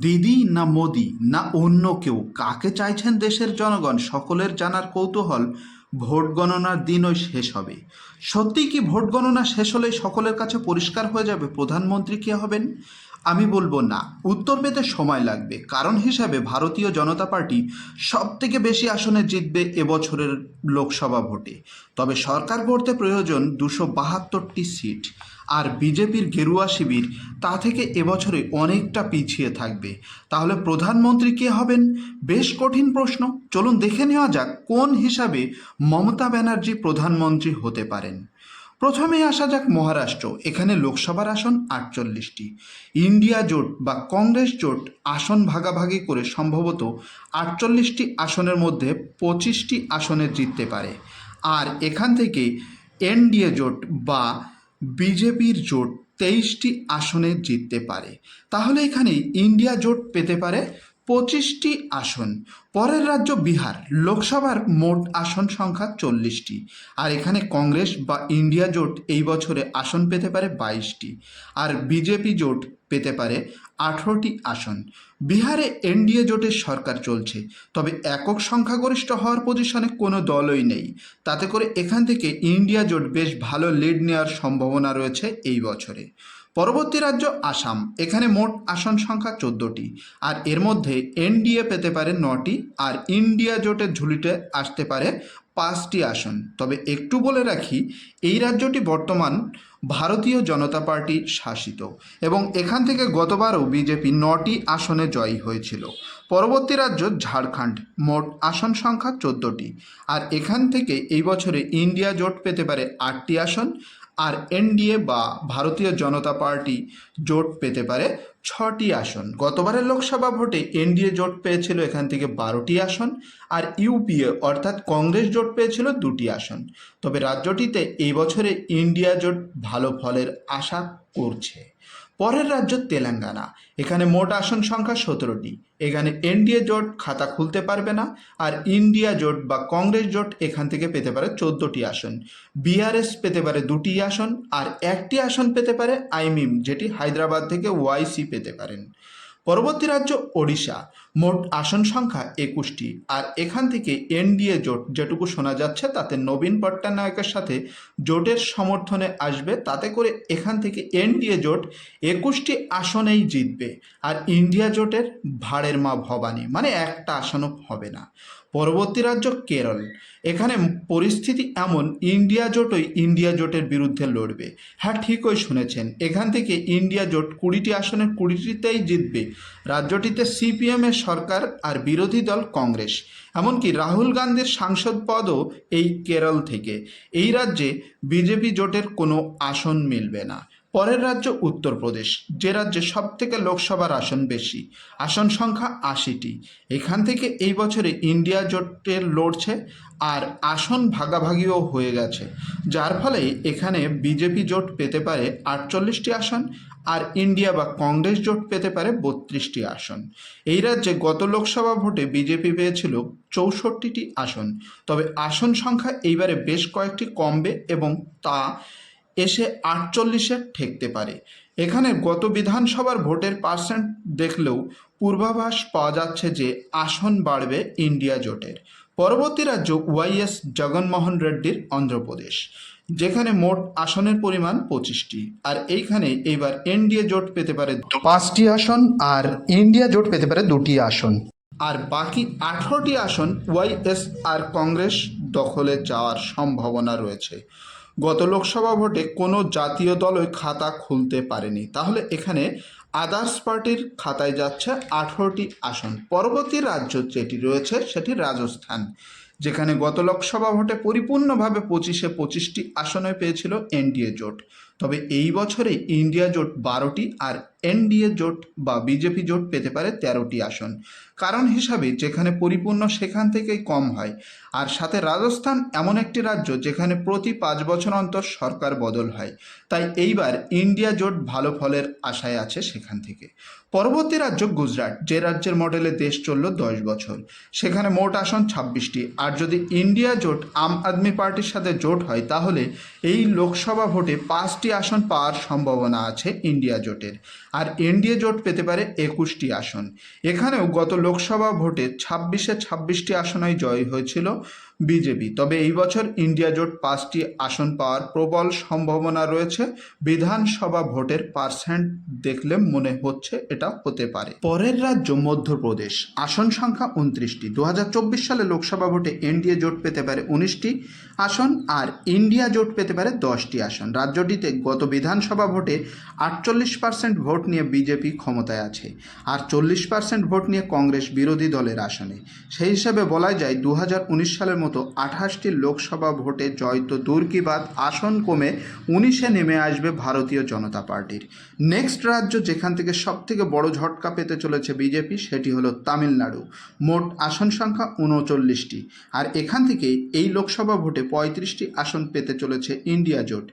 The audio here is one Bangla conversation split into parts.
দিদি না মোদি না অন্য কেউ? কাকে চাইছেন দেশের জনগণ? সকলের জানার কৌতূহল ভোট গণনার দিনই শেষ হবে। সত্যিই কি ভোট গণনা শেষ হলেই সকলের কাছে পরিষ্কার হয়ে যাবে? প্রধানমন্ত্রী কে হবেন? আমি বলব না। উত্তর পেতে সময় লাগবে। কারণ হিসাবে ভারতীয় জনতা পার্টি সব থেকে বেশি আসনে জিতবে এবছরের লোকসভা ভোটে। তবে সরকার গড়তে প্রয়োজন দুশো বাহাত্তরটি সিট। আর বিজেপির গেরুয়া শিবির তা থেকে এবছরে অনেকটা পিছিয়ে থাকবে। তাহলে প্রধানমন্ত্রী কে হবেন? বেশ কঠিন প্রশ্ন। চলুন দেখে নেওয়া যাক কোন হিসাবে মমতা ব্যানার্জি প্রধানমন্ত্রী হতে পারেন। প্রথমেই আসা যাক মহারাষ্ট্র। এখানে লোকসভার আসন আটচল্লিশটি। ইন্ডিয়া জোট বা কংগ্রেস জোট আসন ভাগাভাগি করে সম্ভবত আটচল্লিশটি আসনের মধ্যে পঁচিশটি আসনে জিততে পারে। আর এখান থেকে এনডিএ জোট বা বিজেপির জোট তেইশটি আসনে জিততে পারে। তাহলে এখানে ইন্ডিয়া জোট পেতে পারে পঁচিশটি আসন। পরের রাজ্য বিহার। লোকসভার মোট আসন সংখ্যা চল্লিশটি। আর এখানে কংগ্রেস বা ইন্ডিয়া জোট এই বছরে আসন পেতে পারে বাইশটি। আর বিজেপি জোট পেতে পারে আঠেরোটি আসন। বিহারে এনডিএ জোটের সরকার চলছে, তবে একক সংখ্যাগরিষ্ঠ হওয়ার পজিশনে কোনো দলই নেই। তাতে করে এখান থেকে ইন্ডিয়া জোট বেশ ভালো লিড নেওয়ার সম্ভাবনা রয়েছে এই বছরে। পরবর্তী রাজ্য আসাম, এখানে মোট আসন সংখ্যা চোদ্দোটি, আর এর মধ্যে এনডিএ পেতে পারে নটি, আর ইন্ডিয়া জোটের ঝুলিতে আসতে পারে পাঁচটি আসন। তবে একটু বলে রাখি, এই রাজ্যটি বর্তমান ভারতীয় জনতা পার্টি শাসিত এবং এখান থেকে গতবারও বিজেপি নটি আসনে জয়ী হয়েছিল। পরবর্তী রাজ্য ঝাড়খণ্ড, মোট আসন সংখ্যা চোদ্দটি। আর এখান থেকে এই বছরে ইন্ডিয়া জোট পেতে পারে আটটি আসন আর এনডিএ বা ভারতীয় জনতা পার্টি জোট পেতে পারে ছটি আসন। গতবারের লোকসভা ভোটে এনডিএ জোট পেয়েছিল এখান থেকে বারোটি আসন আর ইউপিএ অর্থাৎ কংগ্রেস জোট পেয়েছিল দুটি আসন। তবে রাজ্যটিতে এই বছরে ইন্ডিয়া জোট ভালো ফলের আশা করছে। পরের রাজ্য তেলেঙ্গানা। এখানে মোট আসন সংখ্যা সতেরোটি। এখানে এনডিএ জোট খাতা খুলতে পারবে না, আর ইন্ডিয়া জোট বা কংগ্রেস জোট এখান থেকে পেতে পারে চোদ্দটি আসন। বিআরএস পেতে পারে দুটি আসন, আর একটি আসন পেতে পারে আইমিম যেটি হায়দ্রাবাদ থেকে ওয়াইসি পেতে পারেন। পরবর্তী রাজ্য ওড়িশা। মোট আসন সংখ্যা একুশটি। আর এখান থেকে এনডিএ জোট যেটুকু শোনা যাচ্ছে, তাতে নবীন পট্টনায়কের সাথে জোটের সমর্থনে আসবে, তাতে করে এখান থেকে এনডিএ জোট একুশটি আসনেই জিতবে। আর ইন্ডিয়া জোটের ভাড়ের মা ভবানী মানে একটা আসনও হবে না। পরবর্তী রাজ্য কেরল। এখানে পরিস্থিতি এমন, ইন্ডিয়া জোটই ইন্ডিয়া জোটের বিরুদ্ধে লড়বে। হ্যাঁ ঠিকই শুনেছেন। এখান থেকে ইন্ডিয়া জোট কুড়িটি আসনের কুড়িটিতেই জিতবে। রাজ্যটিতে সিপিএমের সরকার আর বিরোধী দল কংগ্রেস। এমনকি রাহুল গান্ধীর সাংসদ পদও এই কেরল থেকে। এই রাজ্যে বিজেপি জোটের কোনো আসন মিলবে না। পরের রাজ্য উত্তরপ্রদেশ, যে রাজ্যে সব থেকে লোকসভার আসন বেশি, আসন সংখ্যা আশিটি। এখান থেকে এই বছরে ইন্ডিয়া জোটের লড়ছে আর আসন ভাগাভাগিও হয়ে গেছে, যার ফলে এখানে বিজেপি জোট পেতে পারে আটচল্লিশটি আসন আর ইন্ডিয়া বা কংগ্রেস জোট পেতে পারে বত্রিশটি আসন। এই রাজ্যে গত লোকসভা ভোটে বিজেপি পেয়েছিল চৌষট্টিটি আসন, তবে আসন সংখ্যা এইবারে বেশ কয়েকটি কমবে এবং তা এসে আটচল্লিশে ঠেকতে পারে। এখানে গত বিধানসভার ভোটের পার্সেন্ট দেখলেও পূর্বাভাস পাওয়া যাচ্ছে যে আসন বাড়বে ইন্ডিয়া জোটের। পরবর্তী রাজ্য ওয়াইএস জগনমোহন রেড্ডির অন্ধ্রপ্রদেশ যেখানে মোট আসনের পরিমাণ পঁচিশটি। আর এইখানে এইবার এনডিএ জোট পেতে পারে পাঁচটি আসন আর ইন্ডিয়া জোট পেতে পারে দুটি আসন। আর বাকি আঠারোটি আসন ওয়াইএস আর কংগ্রেস দখলে যাওয়ার সম্ভাবনা রয়েছে। গত লোকসভা ভোটে কোনো জাতীয় দলই খাতা খুলতে পারেনি। তাহলে এখানে আদার্স পার্টির খাতায় যাচ্ছে আঠারোটি আসন। পরবর্তী রাজ্য যেটি রয়েছে সেটি রাজস্থান, যেখানে গত লোকসভা ভোটে পরিপূর্ণভাবে পঁচিশে পঁচিশটি আসনে পেয়েছিল এনডিএ জোট। তবে এই বছরে ইন্ডিয়া জোট বারোটি আর এনডিএ জোট বা বিজেপি জোট পেতে পারে তেরোটি আসন। কারণ হিসাবে যেখানে পরিপূর্ণ সেখান থেকেই কম হয়। আর সাথে রাজস্থান এমন একটি রাজ্য যেখানে প্রতি পাঁচ বছর অন্তর সরকার বদল হয়। তাই এইবার ইন্ডিয়া জোট ভালো ফলের আশায় আছে সেখান থেকে। পরবর্তী রাজ্য গুজরাট, যে রাজ্যের মডেলে দেশ চলল দশ বছর। সেখানে মোট আসন ছাব্বিশটি। আর যদি ইন্ডিয়া জোট আম আদমি পার্টির সাথে জোট হয়, তাহলে এই লোকসভা ভোটে পাঁচটি পাঁচটি আসন পাওয়ার সম্ভাবনা আছে ইন্ডিয়া জোটের। আর এনডিএ জোট পেতে পারে একুশটি আসন। এখানেও গত লোকসভা ভোটে ছাব্বিশে ছাব্বিশটি আসনেই জয় হয়েছিল বিজেপি। তবে এই বছর ইন্ডিয়া জোট পাঁচটি আসন পাওয়ার প্রবল সম্ভাবনা রয়েছে। বিধানসভা ভোটের পার্সেন্ট দেখলে মনে হচ্ছে এটা হতে পারে। পরের রাজ্য মধ্যপ্রদেশ। আসন সংখ্যা উনত্রিশটি। দু সালে লোকসভা ভোটে এনডিএ জোট পেতে পারে উনিশটি আসন আর ইন্ডিয়া জোট পেতে পারে দশটি আসন। রাজ্যটিতে গত বিধানসভা ভোটে আটচল্লিশ পার্সেন্ট ভোট নিয়ে বিজেপি ক্ষমতায় আছে আর চল্লিশ পার্সেন্ট ভোট নিয়ে কংগ্রেস বিরোধী দলের আসনে। সেই হিসাবে বলা যায় দু হাজার উনিশ সালের মতো আঠাশটি লোকসভা ভোটে জয় তো দূর আসন কমে উনিশে নেমে আসবে ভারতীয় জনতা পার্টির। নেক্সট রাজ্য যেখান থেকে সব থেকে বড় ঝটকা পেতে চলেছে বিজেপি, সেটি হলো তামিলনাড়ু। মোট আসন সংখ্যা উনচল্লিশটি। আর এখান থেকে এই লোকসভা ভোটে পঁয়ত্রিশটি আসন পেতে চলেছে ইন্ডিয়া জোট।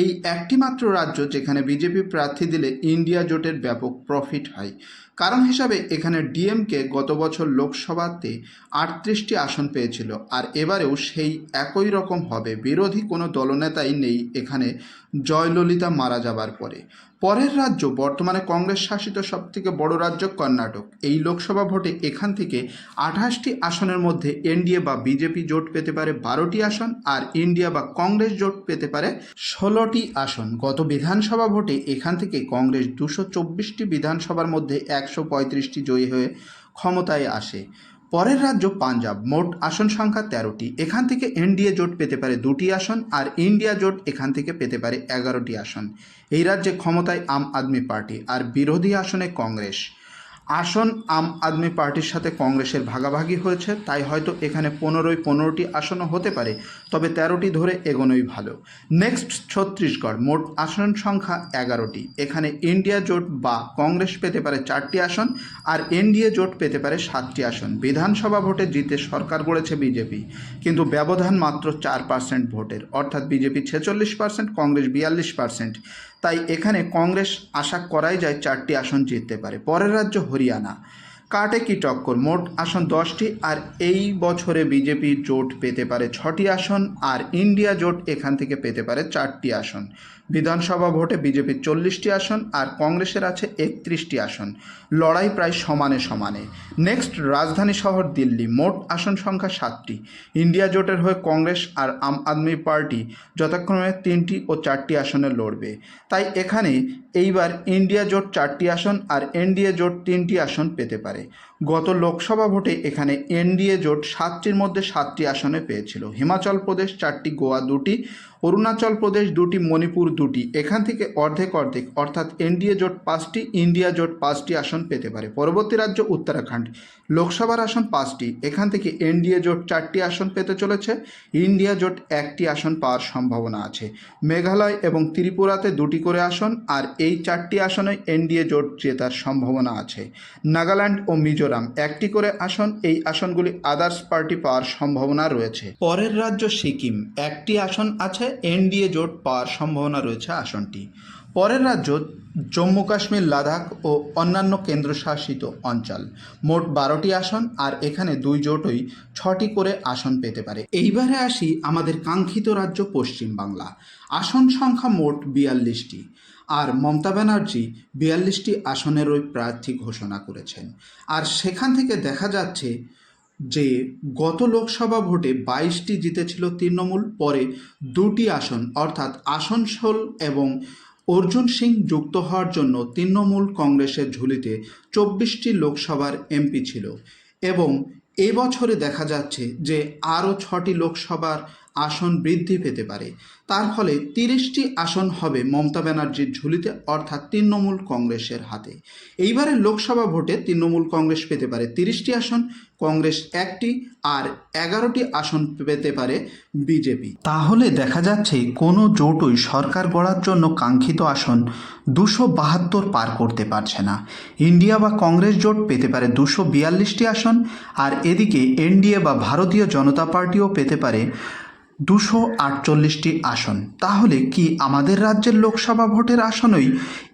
এই একটিমাত্র রাজ্য যেখানে বিজেপি প্রার্থী দিলে ইন্ডিয়া জোটের ব্যাপক প্রফিট হয়। কারণ হিসাবে এখানে ডিএমকে গত বছর লোকসভাতে আটত্রিশটি আসন পেয়েছিল, আর এবারেও সেই একই রকম হবে। বিরোধী কোনো দলনেতাই নেই এখানে জয়ললিতা মারা যাবার পরে। পরের রাজ্য বর্তমানে কংগ্রেস শাসিত সবথেকে বড় রাজ্য কর্ণাটক। এই লোকসভা ভোটে এখান থেকে আঠাশটি আসনের মধ্যে এনডিএ বা বিজেপি জোট পেতে পারে বারোটি আসন আর ইন্ডিয়া বা কংগ্রেস জোট পেতে পারে ষোলোটি আসন। গত বিধানসভা ভোটে এখান থেকে কংগ্রেস দুশো চব্বিশটি বিধানসভার মধ্যে একশো পঁয়ত্রিশটি জয়ী হয়ে ক্ষমতায় আসে। পরের রাজ্য পাঞ্জাব, মোট আসন সংখ্যা তেরোটি। এখান থেকে এনডিএ জোট পেতে পারে দুটি আসন আর ইন্ডিয়া জোট এখান থেকে পেতে পারে এগারোটি আসন। এই রাজ্যে ক্ষমতায় আম আদমি পার্টি আর বিরোধী আসনে কংগ্রেস। আসন আম আদমি পার্টির সাথে কংগ্রেসের ভাগাভাগি হয়েছে, তাই হয়তো এখানে পনেরোই পনেরোটি আসনও হতে পারে, তবে তেরোটি ধরে এগোনোই ভালো। নেক্সট ছত্তিশগড় মোট আসন সংখ্যা এগারোটি। এখানে ইন্ডিয়া জোট বা কংগ্রেস পেতে পারে চারটি আসন আর এনডিএ জোট পেতে পারে সাতটি আসন। বিধানসভা ভোটে জিতে সরকার গড়েছে বিজেপি, কিন্তু ব্যবধান মাত্র চার পার্সেন্ট ভোটের। অর্থাৎ বিজেপি ছেচল্লিশ পার্সেন্ট, কংগ্রেস বিয়াল্লিশ পার্সেন্ট। তাই এখানে কংগ্রেস আশা করাই যায় চারটি আসন জিততে পারে। পরের রাজ্য হরিয়ানা। কাটে কি টক্কর? মোট আসন দশটি আর এই বছরে বিজেপি জোট পেতে পারে ছটি আসন আর ইন্ডিয়া জোট এখান থেকে পেতে পারে চারটি আসন। বিধানসভা ভোটে বিজেপির চল্লিশটি আসন আর কংগ্রেসের আছে একত্রিশটি আসন। লড়াই প্রায় সমানে সমানে। নেক্সট, রাজধানী শহর দিল্লি। মোট আসন সংখ্যা সাতটি। ইন্ডিয়া জোটের হয়ে কংগ্রেস আর আম আদমি পার্টি যথাক্রমে তিনটি ও চারটি আসনে লড়বে। তাই এখানে এইবার ইন্ডিয়া জোট চারটি আসন আর এনডিএ জোট তিনটি আসন পেতে পারে। Okay. গত লোকসভা ভোটে এখানে এনডিএ জোট সাতটির মধ্যে সাতটি আসনে পেয়েছিল। হিমাচল প্রদেশ চারটি, গোয়া দুটি, অরুণাচল প্রদেশ দুটি, মণিপুর দুটি। এখান থেকে অর্ধেক অর্ধেক, অর্থাৎ এনডিএ জোট পাঁচটি, ইন্ডিয়া জোট পাঁচটি আসন পেতে পারে। পরবর্তী রাজ্য উত্তরাখণ্ড। লোকসভার আসন পাঁচটি। এখান থেকে এনডিএ জোট চারটি আসন পেতে চলেছে। ইন্ডিয়া জোট একটি আসন পাওয়ার সম্ভাবনা আছে। মেঘালয় এবং ত্রিপুরাতে দুটি করে আসন, আর এই চারটি আসনে এনডিএ জোট জেতার সম্ভাবনা আছে। নাগাল্যান্ড ও মিজোরাম একটি করে আসন, এই আসনগুলি আদার্স পার্টি পাওয়ার সম্ভাবনা রয়েছে। পরের রাজ্য সিকিম, একটি আসন আছে, এনডিএ জোট পাওয়ার সম্ভাবনা রয়েছে আসনটি। পরের রাজ্য জম্মু কাশ্মীর, লাদাখ ও অন্যান্য কেন্দ্রশাসিত অঞ্চল। মোট বারোটি আসন আর এখানে দুই জোটই ছটি করে আসন পেতে পারে। এইবারে আসি আমাদের কাঙ্ক্ষিত রাজ্য পশ্চিমবাংলা আসন সংখ্যা মোট বিয়াল্লিশটি আর মমতা ব্যানার্জি বিয়াল্লিশটি আসনেরই প্রার্থী ঘোষণা করেছেন। আর সেখান থেকে দেখা যাচ্ছে যে গত লোকসভা ভোটে বাইশটি জিতেছিল তৃণমূল, পরে দুটি আসন অর্থাৎ আসানসোল এবং অর্জুন সিং যুক্ত হওয়ার জন্য তৃণমূল কংগ্রেসের ঝুলিতে চব্বিশটি লোকসভার এমপি ছিল এবং এবছরে দেখা যাচ্ছে যে আরও ছটি লোকসভার আসন বৃদ্ধি পেতে পারে। তার ফলে তিরিশটি আসন হবে মমতা ব্যানার্জির ঝুলিতে, অর্থাৎ তৃণমূল কংগ্রেসের হাতে। এইবারের লোকসভা ভোটে তৃণমূল কংগ্রেস পেতে পারে তিরিশটি আসন, কংগ্রেস একটি আর এগারোটি আসন পেতে পারে বিজেপি। তাহলে দেখা যাচ্ছে কোনো জোটই সরকার গড়ার জন্য কাঙ্ক্ষিত আসন দুশো বাহাত্তর পার করতে পারছে না। ইন্ডিয়া বা কংগ্রেস জোট পেতে পারে দুশো বিয়াল্লিশটি আসন, আর এদিকে এনডিএ বা ভারতীয় জনতা পার্টিও পেতে পারে দুশো আটচল্লিশটি আসন। তাহলে কি আমাদের রাজ্যের লোকসভা ভোটের আসনই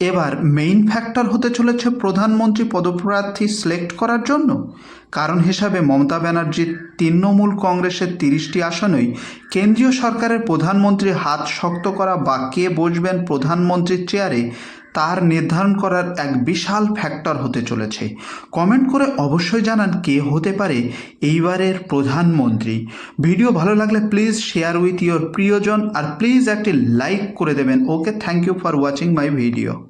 এবার মেইন ফ্যাক্টর হতে চলেছে প্রধানমন্ত্রী পদপ্রার্থী সিলেক্ট করার জন্য। কারণ হিসাবে মমতা ব্যানার্জির তৃণমূল কংগ্রেসের তিরিশটি আসনই কেন্দ্রীয় সরকারের প্রধানমন্ত্রীর হাত শক্ত করা বা কে বসবেন প্রধানমন্ত্রীর চেয়ারে তার নির্ধারণ করার এক বিশাল ফ্যাক্টর হতে চলেছে। কমেন্ট করে অবশ্যই জানান কে হতে পারে এইবারের প্রধানমন্ত্রী। ভিডিও ভালো লাগলে প্লিজ শেয়ার উইথ ইয়োর প্রিয়জন আর প্লিজ একটি লাইক করে দেবেন। Okay thank you for watching my video